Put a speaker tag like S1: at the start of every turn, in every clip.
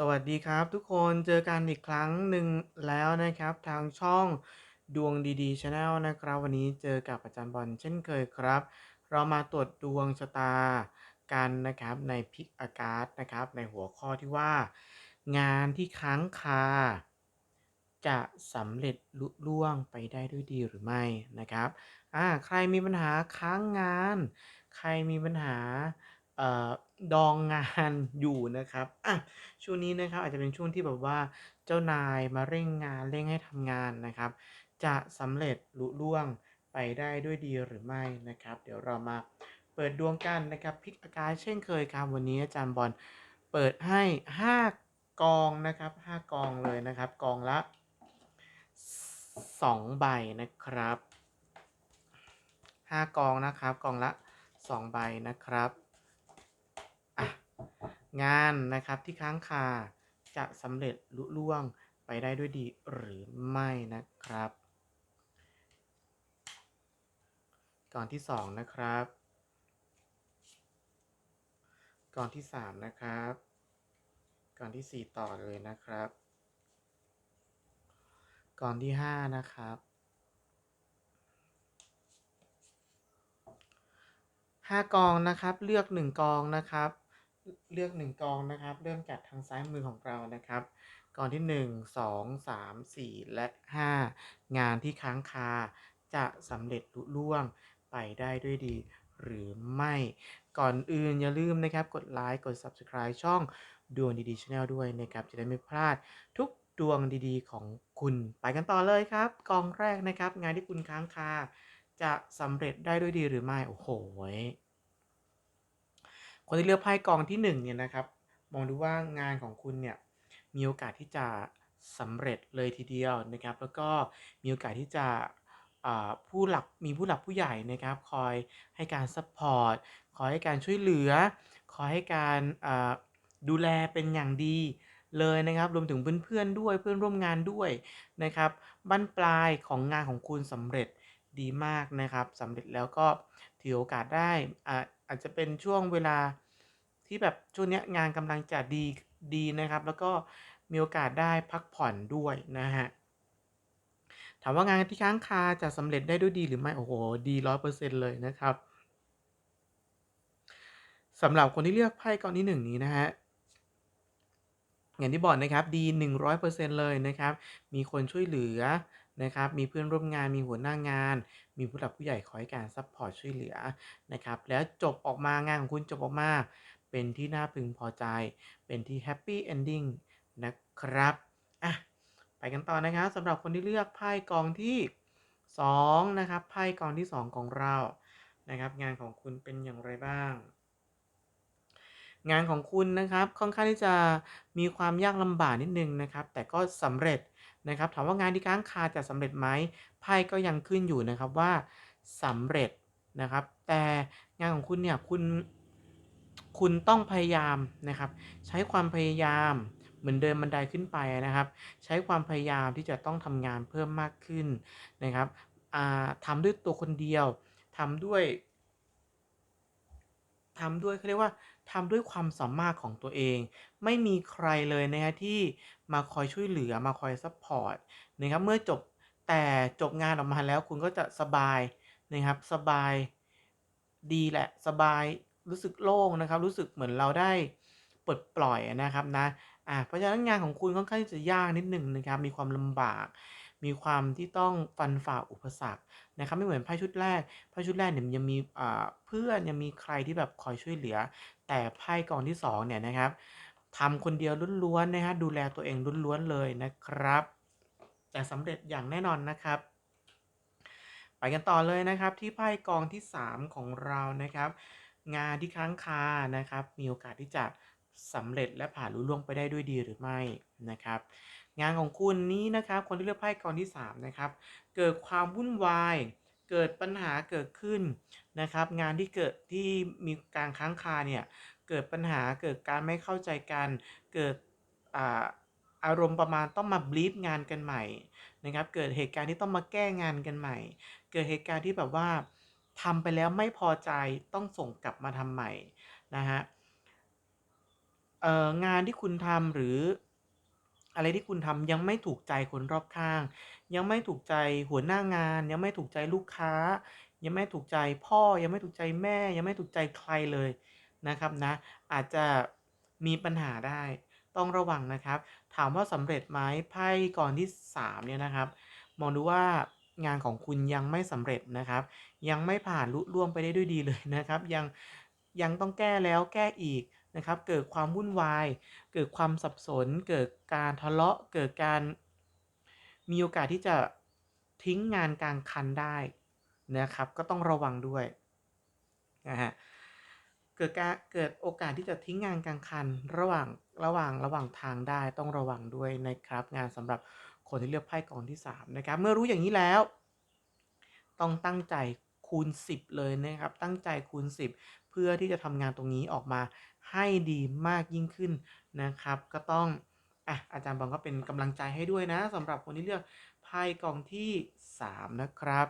S1: สวัสดีครับทุกคนเจอกันอีกครั้งหนึ่งแล้วนะครับ ทางช่องดวงดีๆชาแนลนะครับ วันนี้เจอกับอาจารย์บอลเช่นเคยครับ เรามาตรวจดวงชะตากันนะครับในพิกอากาศนะครับ ในหัวข้อที่ว่า งานที่ค้างคา จะสำเร็จลุล่วงไปได้ด้วยดีหรือไม่นะครับอ่าใครมีปัญหาค้างงาน ใครมีปัญหา ดองงานอยู่นะครับอะช่วงนี้นะครับอาจจะเป็นช่วงที่แบบว่าเจ้านายมาเร่งงานเร่งให้ทำงานนะครับ จะสำเร็จลุล่วงไปได้ด้วยดีหรือไม่นะครับ เดี๋ยวเรามาเปิดดวงกันนะครับพิกอากาศเช่นเคยครับวันนี้อาจารย์บอลเปิดให้ 5 กองนะครับ 5 กองเลยนะครับ กองละ 2 ใบนะครับ 5 กองนะครับ กองละ 2 ใบนะครับ งานนะครับที่ค้างคาจะสำเร็จลุล่วงไปได้ด้วยดีหรือไม่นะครับ ก่อนที่2นะครับ ก่อนที่3นะครับ ก่อนที่4ต่อเลยนะครับ ก่อนที่5นะครับ5กองนะครับ เลือก1กองนะครับ เลือก1กองนะครับ เริ่มจากทางซ้ายมือของเรานะครับ กองที่1 2 3 4และ5งานที่ค้างคาจะสำเร็จลุล่วงไปได้ด้วยดีหรือไม่ ก่อนอื่นอย่าลืมนะครับ กดไลค์ กด Subscribe ช่องดวงดีๆ Channel ด้วยนะครับ จะได้ไม่พลาดทุกดวงดีๆของคุณ ไปกันต่อเลยครับ กองแรกนะครับ งานที่คุณค้างคาจะสำเร็จได้ด้วยดีหรือไม่ โอ้โห คนที่เลือกไพ่กองที่1เนี่ยนะครับ มองดูว่างานของคุณเนี่ยมีโอกาสที่จะสำเร็จเลยทีเดียวนะครับ แล้วก็มีโอกาสที่จะผู้หลักมีผู้หลักผู้ใหญ่นะครับ คอยให้การซัพพอร์ตคอยให้การช่วยเหลือ คอยให้การดูแลเป็นอย่างดีเลยนะครับ รวมถึงเพื่อนๆด้วยเพื่อนร่วมงานด้วยนะครับบั้นปลายของงานของคุณสำเร็จ ดีมากนะครับสำเร็จแล้วก็ถือโอกาสได้อาอาจจะเป็นช่วงเวลาที่แบบช่วงนี้งานกำลังจะดีดีนะครับ แล้วก็มีโอกาสได้พักผ่อนด้วยนะฮะถามว่างานที่ค้างคาจะสำเร็จได้ด้วยดีหรือไม่โอ้โหดีร้อยเปอร์เซ็นต์เลยนะครับสำหรับคนที่เลือกไพ่กองที่หนึ่งนี้นะฮะอย่างที่บอกนะครับดี 100%เลยนะครับ มีคนช่วยเหลือ นะครับ มีเพื่อนร่วมงาน มีหัวหน้างาน มีผู้หลักผู้ใหญ่คอยการซัพพอร์ตช่วยเหลือนะครับ แล้วจบออกมางานของคุณจบออกมา เป็นที่น่าพึงพอใจ เป็นที่แฮปปี้เอนดิ้งนะครับ อะ ไปกันต่อนะครับสำหรับคนที่เลือกไพ่กองที่ 2 นะครับ ไพ่กองที่ 2 ของเรา นะครับ งานของคุณเป็นอย่างไรบ้าง งานของคุณนะครับ ค่อนข้างที่จะมีความยากลำบากนิดนึงนะครับ แต่ก็สำเร็จ นะครับถามว่างานที่ค้างคาจะสำเร็จไหมไพ่ก็ยังขึ้นอยู่นะครับว่าสำเร็จนะครับ แต่งานของคุณเนี่ยคุณคุณต้องพยายามนะครับ ใช้ความพยายามเหมือนเดินบันไดขึ้นไปนะครับ ใช้ความพยายามที่จะต้องทำงานเพิ่มมากขึ้นนะครับทำด้วยตัวคนเดียวทำด้วยทำด้วยเขาเรียกว่าทำด้วยความสามารถของตัวเอง ไม่มีใครเลยนะฮะที่มาคอยช่วยเหลือมาคอยซัพพอร์ตนะครับเมื่อจบแต่จบงานออกมาแล้วคุณก็จะสบายนะครับสบายดีแหละสบายรู้สึกโล่งนะครับ รู้สึกเหมือนเราได้ปลดปล่อยนะครับนะอ่าเพราะฉะนั้นงานของคุณค่อนข้างจะยากนิดหนึ่งนะครับ มีความลำบาก มีความที่ต้องฟันฝ่าอุปสรรคนะครับ ไม่เหมือนไพ่ชุดแรกไพ่ชุดแรกเนี่ยยังมีเพื่อนยังมีใครที่แบบคอยช่วยเหลือ แต่ไพ่กองที่2เนี่ยนะครับ ทำคนเดียวล้วนๆนะฮะดูแลตัวเองล้วนๆเลยนะครับ แต่สำเร็จอย่างแน่นอนนะครับ ไปกันต่อเลยนะครับที่ไพ่กองที่ 3 ของเรานะครับ งานที่ค้างคานะครับ มีโอกาสที่จะสำเร็จและผ่านรุ่ล่วงไปได้ด้วยดีหรือไม่นะครับ งานของคุณนี้นะครับคนที่เลือกไพ่กองที่3นะครับเกิดความวุ่นวายเกิดปัญหาเกิดขึ้นนะครับ งานที่เกิดที่มีการค้างคาเนี่ย เกิดปัญหาเกิดการไม่เข้าใจกันเกิดอารมณ์ประมาณต้องมาบลีฟงานกันใหม่นะครับเกิดเหตุการณ์ที่ต้องมาแก้งานกันใหม่ เกิดเหตุการณ์ที่แบบว่าทำไปแล้วไม่พอใจต้องส่งกลับมาทำใหม่นะฮะงานที่คุณทำหรืออะไรที่คุณทำยังไม่ถูกใจคนรอบข้าง ยังไม่ถูกใจหัวหน้างาน ยังไม่ถูกใจลูกค้า ยังไม่ถูกใจพ่อ ยังไม่ถูกใจแม่ ยังไม่ถูกใจใครเลย นะครับนะ อาจจะมีปัญหาได้ต้องระวังนะครับ ถามว่าสำเร็จไหมไพ่กองที่ 3 เนี่ยนะครับ มองดูว่างานของคุณยังไม่สำเร็จนะครับ ยังไม่ผ่านลุล่วงไปได้ด้วยดีเลยนะครับ ยังยังต้องแก้แล้วแก้อีกนะครับ เกิดความวุ่นวาย เกิดความสับสน เกิดการทะเลาะ เกิดการมีโอกาสที่จะทิ้งงานกลางคันได้นะครับ ก็ต้องระวังด้วยนะฮะ เกิดการเกิดโอกาสที่จะทิ้งงานกลางคัน ระหว่างระหว่างระหว่างทางได้ต้องระวังด้วยนะครับ งานสำหรับคนที่เลือกไพ่กองที่3นะครับเมื่อรู้อย่างนี้แล้ว ต้องตั้งใจคูณ 10 เลยนะครับ ตั้งใจคูณ 10 เพื่อที่จะทำงานตรงนี้ออกมาให้ดีมากยิ่งขึ้นนะครับ ก็ต้องอะอาจารย์บอลก็เป็นกำลังใจให้ด้วยนะสำหรับคนที่เลือกไพ่กองที่ 3 นะครับ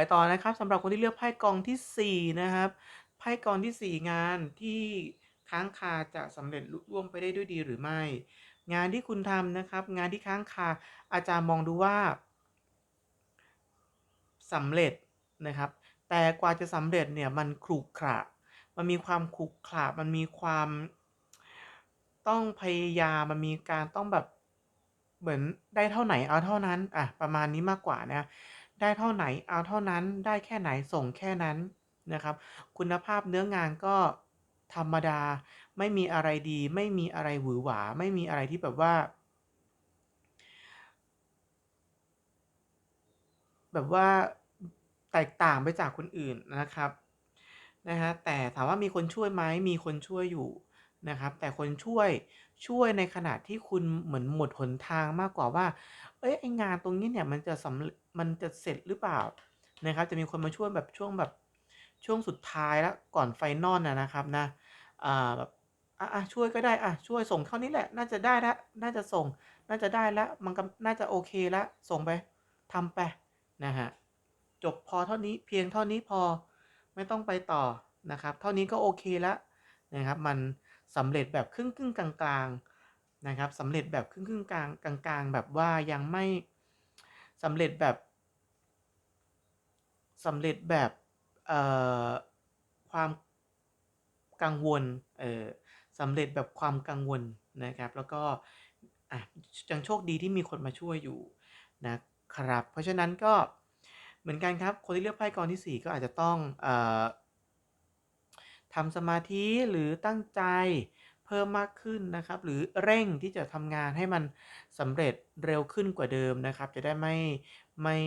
S1: ไปต่อนะครับสำหรับคนที่เลือกไพ่กองที่ 4 นะครับ ไพ่กองที่ 4 งานที่ค้างคาจะสำเร็จลุล่วงไปได้ด้วยดีหรือไม่ งานที่คุณทำนะครับ งานที่ค้างคาอาจารย์มองดูว่าสำเร็จนะครับ แต่กว่าจะสำเร็จเนี่ยมันขรุขระมันมีความขรุขระมันมีความ ต้องพยายามมันมีการต้องแบบเหมือนได้เท่าไหนเอาเท่านั้นอะประมาณนี้มากกว่านะ ได้เท่าไหนเอาเท่านั้นได้แค่ไหนส่งแค่นั้นนะครับ คุณภาพเนื้องานก็ธรรมดา ไม่มีอะไรดี ไม่มีอะไรหวือหวา ไม่มีอะไรที่แบบว่า แบบว่าแตกต่างไปจากคนอื่นนะครับนะฮะแต่ถามว่ามีคนช่วยไหมมีคนช่วยอยู่ นะครับ แต่คนช่วยช่วยในขณะที่คุณเหมือนหมดหนทางมากกว่าว่า เอ้ยไองานตรงนี้เนี่ยมันจะสำมันจะเสร็จหรือเปล่านะครับ จะมีคนมาช่วยแบบช่วงแบบช่วงสุดท้ายแล้วก่อนไฟนอลนะนะครับนะอ่าแบบอะช่วยก็ได้อะช่วยส่งเท่านี้แหละ น่าจะได้ล้วน่าจะส่ง น่าจะได้แล้วมันก็น่าจะโอเคล้วส่งไปทำไปนะฮะจบพอเท่านี้เพียงเท่านี้พอไม่ต้องไปต่อนะครับ เท่านี้ก็โอเคแล้วนะครับ มัน สำเร็จแบบครึ่งครึ่งกลางกลางนะครับสำเร็จแบบครึ่งครึ่งกลางกลางกลางแบบว่ายังไม่สำเร็จแบบสำเร็จแบบความกังวลเออสำเร็จแบบความกังวลนะครับ แล้วก็อะยังโชคดีที่มีคนมาช่วยอยู่นะครับ เพราะฉะนั้นก็เหมือนกันครับ คนที่เลือกไพ่กองที่ 4 ก็อาจจะต้องอ ทำสมาธิหรือตั้งใจเพิ่มมากขึ้นนะครับ หรือเร่งที่จะทำงานให้มันสำเร็จเร็วขึ้นกว่าเดิมนะครับ จะได้ไม่ไม่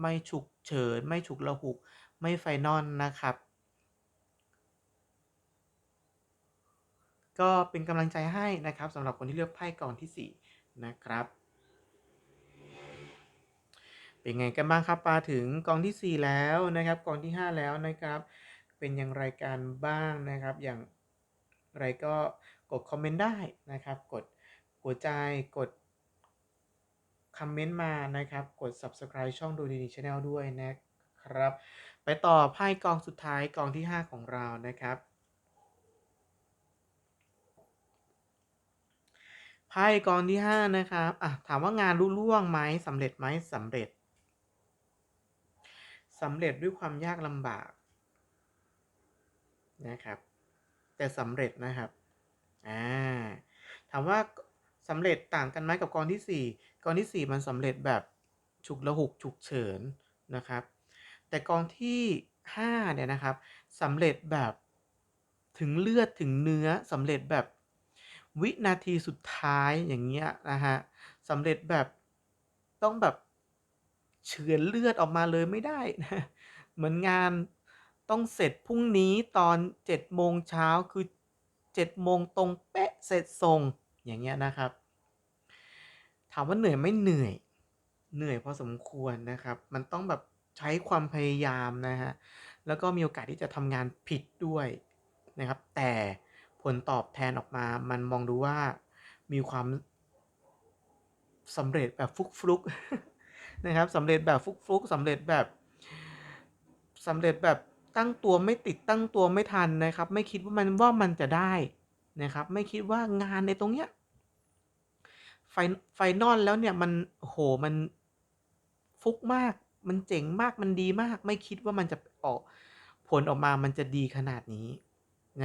S1: ไม่ฉุกเฉินไม่ฉุกละหุก ไม่ไฟนอลนะครับ ก็เป็นกำลังใจให้นะครับสำหรับคนที่เลือกไพ่กองที่ 4 นะครับเป็นไงกันบ้างครับปาถึงกองที่ 4 แล้วนะครับกองที่ 5 แล้วนะครับ เป็นอย่างไรกันบ้างนะครับ อย่างไรก็กดคอมเมนต์ได้นะครับ กดหัวใจกดคอมเมนต์มานะครับ กด subscribe ช่องดูดีดีชาแนลด้วยนะครับ ไปต่อไพ่กองสุดท้ายกองที่ 5 ของเรานะครับไพ่กองที่ 5 นะครับ อะ ถามว่างานรุ่ล่วงไหมสำเร็จไหมสำเร็จสำเร็จด้วยความยากลำบาก นะครับ แต่สำเร็จนะครับอ่าถามว่าสำเร็จต่างกันไหมกับกองที่ 4 กองที่ 4 มันสำเร็จแบบฉุกละหุกฉุกเฉินนะครับ แต่กองที่5เนี่ยนะครับสำเร็จแบบถึงเลือดถึงเนื้อสำเร็จแบบวินาทีสุดท้ายอย่างเงี้ยนะฮะสำเร็จแบบต้องแบบเฉือนเลือดออกมาเลยไม่ได้นะเหมือนงาน ต้องเสร็จพรุ่งนี้ตอน7โมงเช้าคือ7โมงตรงเป๊ะเสร็จส่งอย่างเงี้ยนะครับ ถามว่าเหนื่อยไม่เหนื่อย เหนื่อยพอสมควรนะครับ มันต้องแบบใช้ความพยายามนะฮะแล้วก็มีโอกาสที่จะทำงานผิดด้วยนะครับ แต่ผลตอบแทนออกมา มันมองดูว่ามีความสำเร็จแบบฟุกฟุกนะครับสำเร็จแบบฟุกฟุกสำเร็จแบบสำเร็จแบบ ตั้งตัวไม่ติดตั้งตัวไม่ทันนะครับ ไม่คิดว่ามันว่ามันจะได้นะครับ ไม่คิดว่างานในตรงเนี้ยไฟไฟนอลแล้วเนี่ยมันโหมันฟุกมาก มันเจ๋งมากมันดีมาก ไม่คิดว่ามันจะออกผลออกมามันจะดีขนาดนี้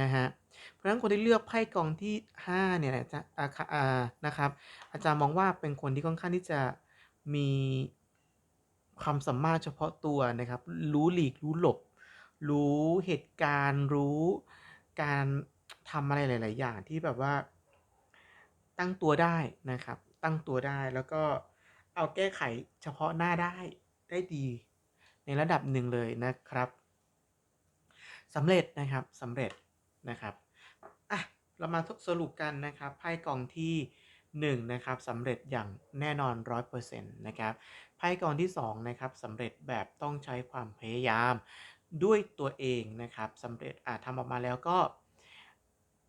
S1: นะฮะเพราะฉะนั้นคนที่เลือกไพ่กองที่5เนี่ยนะจะออ่านะครับ อาจารย์มองว่าเป็นคนที่ค่อนข้างที่จะมีความสามารถเฉพาะตัวนะครับ รู้หลีกรู้หลบ รู้เหตุการณ์รู้การทำอะไรหลาย ๆ อย่างที่แบบว่า ตั้งตัวได้นะครับ ตั้งตัวได้แล้วก็เอาแก้ไขเฉพาะหน้าได้ได้ดี ในระดับหนึ่งเลยนะครับสำเร็จนะครับสำเร็จนะครับอะเรามาทบสรุปกันนะครับไพ่กองที่1นะครับสำเร็จอย่างแน่นอน 100%นะครับไพ่กองที่2นะครับสำเร็จแบบต้องใช้ความพยายาม ด้วยตัวเองนะครับสำเร็จอ่าทำออกมาแล้วก็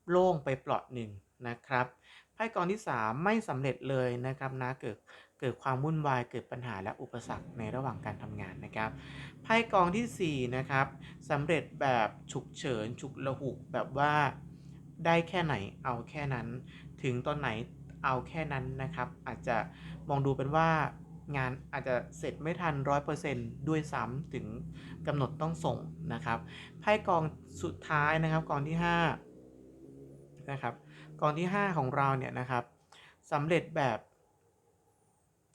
S1: โล่งไปเปลาะหนึ่งนะครับไพ่กองที่ 3 ไม่สำเร็จเลยนะครับนะเกิดเกิดความวุ่นวายเกิดปัญหาและอุปสรรคในระหว่างการทำงานนะครับไพ่กองที่4นะครับสำเร็จแบบฉุกเฉินฉุกละหุกแบบว่าได้แค่ไหนเอาแค่นั้น ถึงตอนไหนเอาแค่นั้นนะครับ อาจจะมองดูเป็นว่า งานอาจจะเสร็จไม่ทัน 100%ด้วยซ้ำถึงกำหนดต้องส่งนะครับไพ่กองสุดท้ายนะครับกองที่5นะครับกองที่ 5 ของเราเนี่ยนะครับสำเร็จแบบ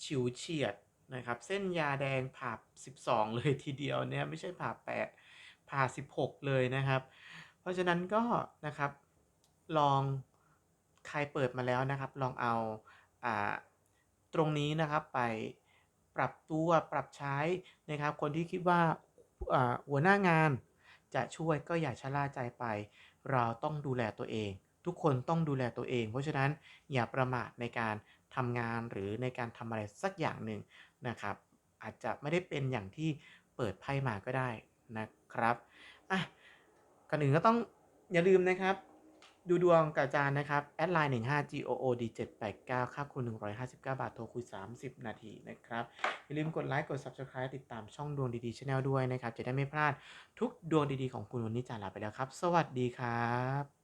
S1: ฉิวเฉียดนะครับเส้นยาแดงผ่า12 เลยทีเดียวเนี่ยไม่ใช่ผ่า8ผ่า 16 เลยนะครับ เพราะฉะนั้นก็นะครับลองใครเปิดมาแล้วนะครับ ลองเอาอ่าตรงนี้นะครับไป ปรับตัวปรับใช้นะครับ คนที่คิดว่าหัวหน้างานจะช่วยก็อย่าชะล่าใจไป เราต้องดูแลตัวเอง ทุกคนต้องดูแลตัวเอง เพราะฉะนั้นอย่าประมาทในการทำงานหรือในการทำอะไรสักอย่างหนึ่งนะครับ อาจจะไม่ได้เป็นอย่างที่เปิดไพ่มาก็ได้นะครับอะก่อนอื่นก็ต้องอย่าลืมนะครับ ดูดวงกับอาจารย์นะครับ แอดไลน์15 good 789ค่าคูณ159บาท โทรคุย30นาทีนะครับ อย่าลืมกดไลค์ กด Subscribe ติดตามช่องดวงดีๆช anel ด้วยนะครับ จะได้ไม่พลาดทุกดวงดีๆของคุณวันนี้จาลาไปแล้วครับ สวัสดีครับ